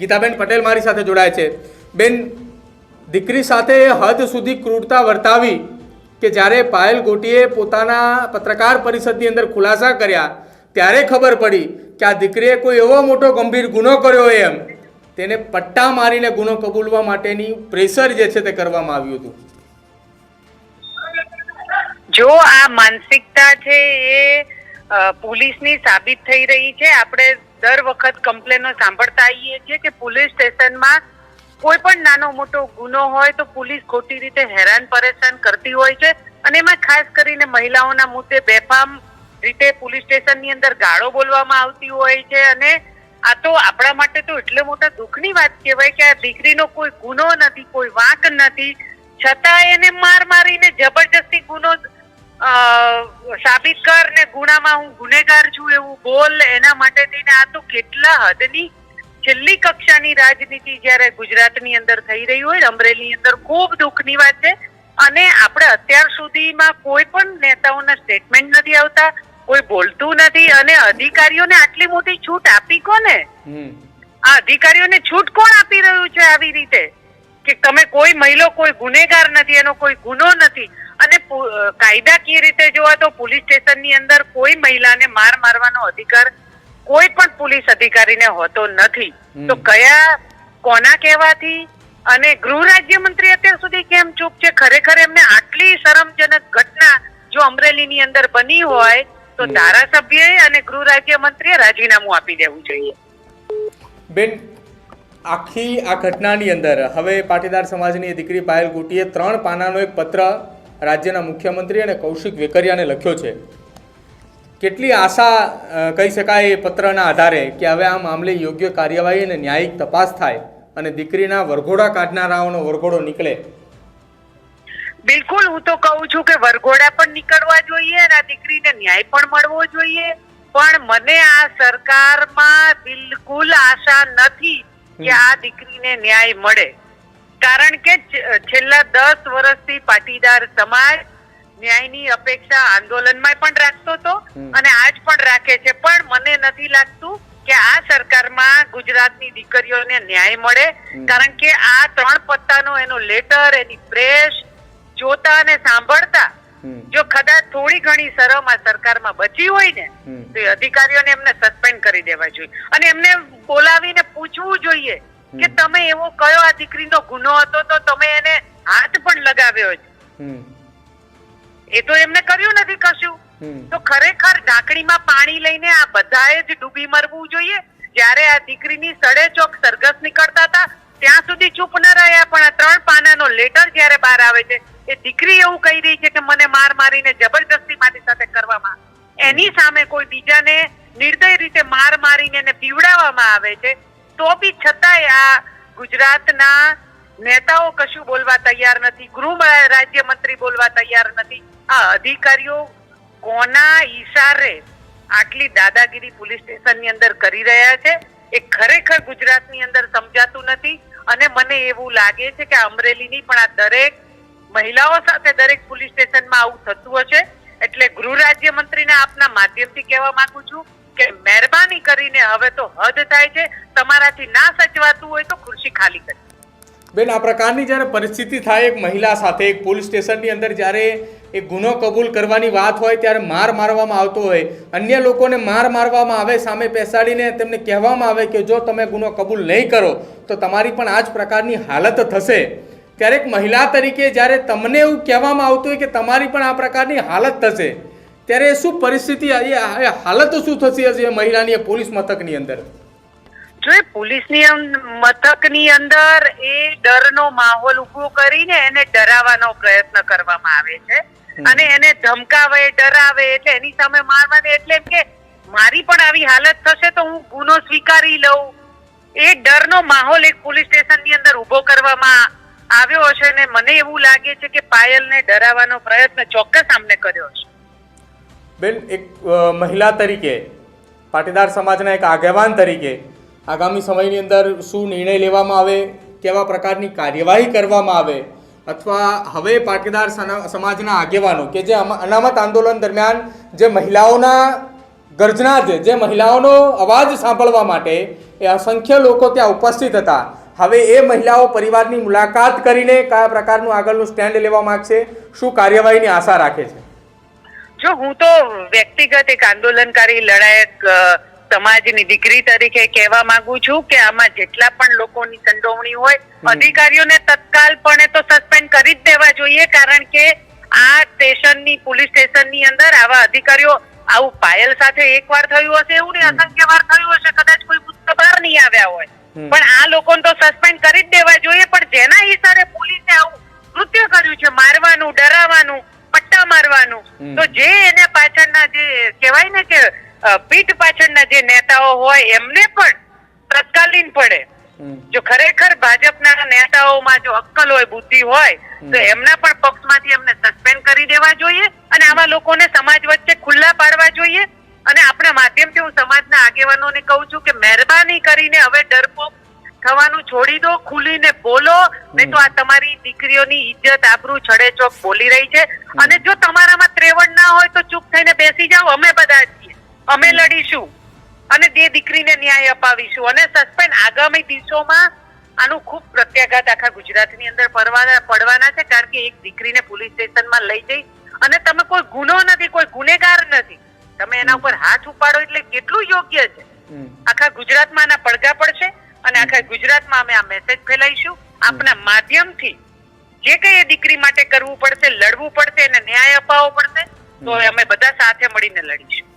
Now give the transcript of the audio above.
ગીતાબેન પટેલ મારી સાથે જોડાય છે. બેન, દીકરી સાથે હદ સુધી ક્રૂરતા વર્તાવી કે જ્યારે પાયલ ગોટીએ પોતાના પત્રકાર પરિષદની અંદર ખુલાસા કર્યા, ત્યારે ખબર પડી કે આ દીકરીએ કોઈ એવો મોટો ગંભીર ગુનો કર્યો હોય એમ. તેને પટ્ટા મારીને ગુનો કબૂલવા માટેની પ્રેશર જે છે તે કરવામાં આવ્યું હતું. જો આ માનસિકતા છે એ પોલીસની સાબિત થઈ રહી છે, આપણે દર વખત કમ્પ્લેનો સાંભળતા આવીએ છીએ કે પોલીસ સ્ટેશનમાં કોઈ પણ નાનો મોટો ગુનો હોય તો પોલીસ ખોટી રીતે હેરાન પરેશાન કરતી હોય છે. અને એમાં ખાસ કરીને મહિલાઓના મુદ્દે બેફામ રીતે પોલીસ સ્ટેશનની અંદર ગાળો બોલવામાં આવતી હોય છે. અને આ તો આપણા માટે તો એટલે મોટા દુઃખની વાત કહેવાય કે આ દીકરીનો કોઈ ગુનો નથી, કોઈ વાંક નથી. છતાં એને માર મારીને જબરજસ્તી ગુનો સાબિત કર ને ગુણામાં હું ગુનેગાર છું એવું બોલ એના માટે થઈને આ તો કેટલા હદની છેલ્લી કક્ષાની રાજનીતિ જ્યારે ગુજરાતની અંદર થઈ રહી હોય અમરેલીની અંદર ખૂબ દુઃખની વાત છે. અને આપણે અત્યાર સુધીમાં કોઈ પણ નેતાઓના સ્ટેટમેન્ટ નથી આવતા કોઈ બોલતું નથી અને અધિકારીઓને આટલી મોટી છૂટ આપી કોને? આ અધિકારીઓને છૂટ કોણ આપી રહ્યું છે આવી રીતે? કે તમે કોઈ મહિલો કોઈ ગુનેગાર નથી એનો કોઈ ગુનો નથી. અને કાયદાકીય રીતે જોવા? તો પોલીસ સ્ટેશનની અંદર કોઈ મહિલાને માર મારવાનો અધિકાર કોઈ પણ પોલીસ અધિકારીને હોતો નથી. તો કયા કોના કહેવાથી? અને ગૃહ રાજ્યમંત્રી અત્યાર સુધી કેમ ચૂપ છે? ખરેખર એમને આટલી શરમજનક ઘટના જો અમરેલીની અંદર બની હોય તો ધારાસભ્ય અને ગૃહ રાજ્યમંત્રીએ રાજીનામું આપી દેવું જોઈએ. બેન આખી આ ઘટનાની અંદર હવે પાટીદાર સમાજની દીકરી પાયલ ગુટીએ ત્રણ પાનાનો એક પત્ર રાજ્યના મુખ્યમંત્રી અને કૌશિક વેકરિયાને લખ્યો છે. કેટલી આશા કહી શકાય એ પત્રના આધારે કે હવે આ મામલે યોગ્ય કાર્યવાહી અને ન્યાયિક તપાસ થાય અને દીકરીના વરઘોડા કાઢનારાઓનો વરઘોડો નીકળે. બિલકુલ હું તો કહું છું કે વરઘોડા પણ નીકળવા જોઈએ અને આ દીકરીને ન્યાય પણ મળવો જોઈએ. પણ મને આ સરકારમાં બિલકુલ આશા નથી કે આ દીકરીને ન્યાય મળે. કારણ કે છેલ્લા દસ વર્ષથી પાટીદાર સમાજ ન્યાયની અપેક્ષા આંદોલનમાં પણ રાખતો હતો અને આજ પણ રાખે છે. પણ મને નથી લાગતું કે આ સરકારમાં ગુજરાતની દીકરીઓને ન્યાય મળે. કારણ કે આ ત્રણ પત્તાનો એનો લેટર એની પ્રેસ જોતા અને સાંભળતા જો કદાચ થોડી ઘણી શરમ આ સરકારમાં બચી હોય ને તો અધિકારીઓને એમને સસ્પેન્ડ કરી દેવા જોઈએ. અને એમને બોલાવીને પૂછવું જોઈએ કે તમે એવો કયો આ દીકરીનો ગુનો હતો તો તમે એને હાથ પણ લગાવ્યો છે એ તો એમને કર્યું નથી કશું. તો ખરેખર ઢાંકણીમાં પાણી લઈને આ બધાએ જ ડૂબી મરવું જોઈએ? જ્યારે આ દીકરીની સડે ચોક સરઘસ નીકળતા હતા ત્યાં સુધી ચૂપ ન રહ્યા પણ આ ત્રણ પાનાનો લેટર જ્યારે બહાર આવે છે એ દીકરી એવું કહી રહી છે કે મને માર મારીને જબરજસ્તી મારી સાથે કરવામાં એની સામે કોઈ બીજાને નિર્દય રીતે માર મારીને એને પીવડાવવામાં આવે છે તો બી છતાંય આ ગુજરાતના નેતાઓ કશું બોલવા તૈયાર નથી, ગૃહ રાજ્યમંત્રી બોલવા તૈયાર નથી. આ અધિકારીઓ કોના ઈશારે આટલી દાદાગીરી પોલીસ સ્ટેશનની અંદર કરી રહ્યા છે, એ ખરેખર ગુજરાતની અંદર સમજાતું નથી. અને મને એવું લાગે છે કે અમરેલીની પણ આ દરેક મહિલાઓ સાથે દરેક પોલીસ સ્ટેશનમાં આવું થતું હશે. એટલે ગૃહ રાજ્યમંત્રીને આપના માધ્યમથી કહેવા માંગુ છું કે મહેરબાની કરીને હવે તો હદ થાય છે, તમારાથી ના સચવાતું હોય તો ખુરશી ખાલી કરી. બેન, આ પ્રકારની જ્યારે પરિસ્થિતિ થાય, એક મહિલા સાથે, એક પોલીસ સ્ટેશનની અંદર જ્યારે એ ગુનો કબૂલ કરવાની વાત હોય, ત્યારે માર મારવામાં આવતો હોય, અન્ય લોકોને માર મારવામાં આવે, સામે બેસાડીને તેમને કહેવામાં આવે કે જો તમે ગુનો કબૂલ નહીં કરો, તો તમારી પણ આ જ પ્રકારની હાલત થશે. ત્યારે એક મહિલા તરીકે જ્યારે તમને એવું કહેવામાં આવતું હોય કે તમારી પણ આ પ્રકારની હાલત થશે ત્યારે શું પરિસ્થિતિ હાલત શું થશે હશે મહિલાની પોલીસ મથકની અંદર? જો એ પોલીસની મથકની અંદર એ ડરનો માહોલ ઊભો કરીને એને ડરાવવાનો પ્રયત્ન કરવામાં આવે છે. અને એને ધમકાવે ડરાવે એટલે એની સામે મારવાની એટલે એમ કે મારી પણ આવી હાલત થશે તો હું ગુનો સ્વીકારી લઉં. એ ડરનો માહોલ એક પોલીસ સ્ટેશનની અંદર ઊભો કરવામાં આવ્યો હશે ને મને એવું લાગે છે કે પાયલને ડરાવવાનો પ્રયત્ન ચોક્કસ આમને કર્યો છે બેન, એક મહિલા તરીકે, પાટીદાર સમાજના એક આગેવાન તરીકે આગામી સમયની અંદર શું નિર્ણય લેવામાં આવે, કેવા પ્રકારની કાર્યવાહી કરવામાં આવે અથવા હવે પાટીદાર સમાજના આગેવાનો કે જે અનામત આંદોલન દરમિયાન જે મહિલાઓના ગર્જના છે, જે મહિલાઓનો અવાજ સાંભળવા માટે એ અસંખ્ય લોકો ત્યાં ઉપસ્થિત હતા. હવે એ મહિલાઓ પરિવારની મુલાકાત કરીને કયા પ્રકારનું આગળનું સ્ટેન્ડ લેવા માગશે, શું કાર્યવાહીની આશા રાખે છે? જો હું તો વ્યક્તિગત એક આંદોલનકારી લડાયક સમાજની દીકરી તરીકે કહેવા માંગુ છું કે આમાં જેટલા પણ લોકોની સંડોવણી હોય અધિકારીઓને તત્કાલપણે તો સસ્પેન્ડ કરી જ દેવા જોઈએ કારણ કે આ સ્ટેશનની પોલીસ સ્ટેશનની અંદર આવા અધિકારીઓ આવું પાયલ સાથે એકવાર થયું હશે એવું નહીં અસંખ્ય વાર થયું હશે કદાચ કોઈ પુસ્તક બહાર નહીં આવ્યા હોય. પણ આ લોકોને તો સસ્પેન્ડ કરી જ દેવા જોઈએ પણ જેના હિસાબે પોલીસે આવું કૃત્ય કર્યું છે મારવાનું ડરાવવાનું મારવાનું. તો જે એને પાછળના જે કહેવાય ને કે પીઠ પાછળના જે નેતાઓ હોય એમને પણ તત્કાલીન પડે. જો ખરેખર ભાજપના નેતાઓમાં જો અક્કલ હોય બુદ્ધિ હોય તો એમના પણ પક્ષમાંથી એમને સસ્પેન્ડ કરી દેવા જોઈએ અને આવા લોકોને સમાજ વચ્ચે ખુલ્લા પાડવા જોઈએ. અને આપણા માધ્યમથી હું સમાજના આગેવાનોને કહું છું કે મહેરબાની કરીને હવે ડરપોક થવાનું છોડી દો ખુલીને બોલો. નહીં તો આ તમારી દીકરીઓની ઇજ્જત આબરૂ છડેચોક બોલી રહી છે. અને જો તમારામાં ત્રેવડ ના હોય તો ચૂપ થઈને બેસી જાઓ. અમે બધા છીએ. અમે લડીશું. અને તે દીકરીને ન્યાય અપાવીશું. અને સસ્પેન્ડ આગામી દિવસોમાં આનું ખૂબ પ્રત્યાઘાત આખા ગુજરાતની અંદર પડવાના પડવાના છે કારણ કે એક દીકરીને પોલીસ સ્ટેશનમાં લઈ જઈ. અને તમે કોઈ ગુનો નથી કોઈ ગુનેગાર નથી. તમે એના ઉપર હાથ ઉપાડો એટલે કેટલું યોગ્ય છે. આખા ગુજરાતમાં આના પડઘા પડશે. અને આખા ગુજરાતમાં અમે આ મેસેજ ફેલાઈશું આપના માધ્યમથી જે કઈ એ દીકરી માટે કરવું પડશે લડવું પડશે એને ન્યાય અપાવવો પડશે તો અમે બધા સાથે મળીને લડીશું.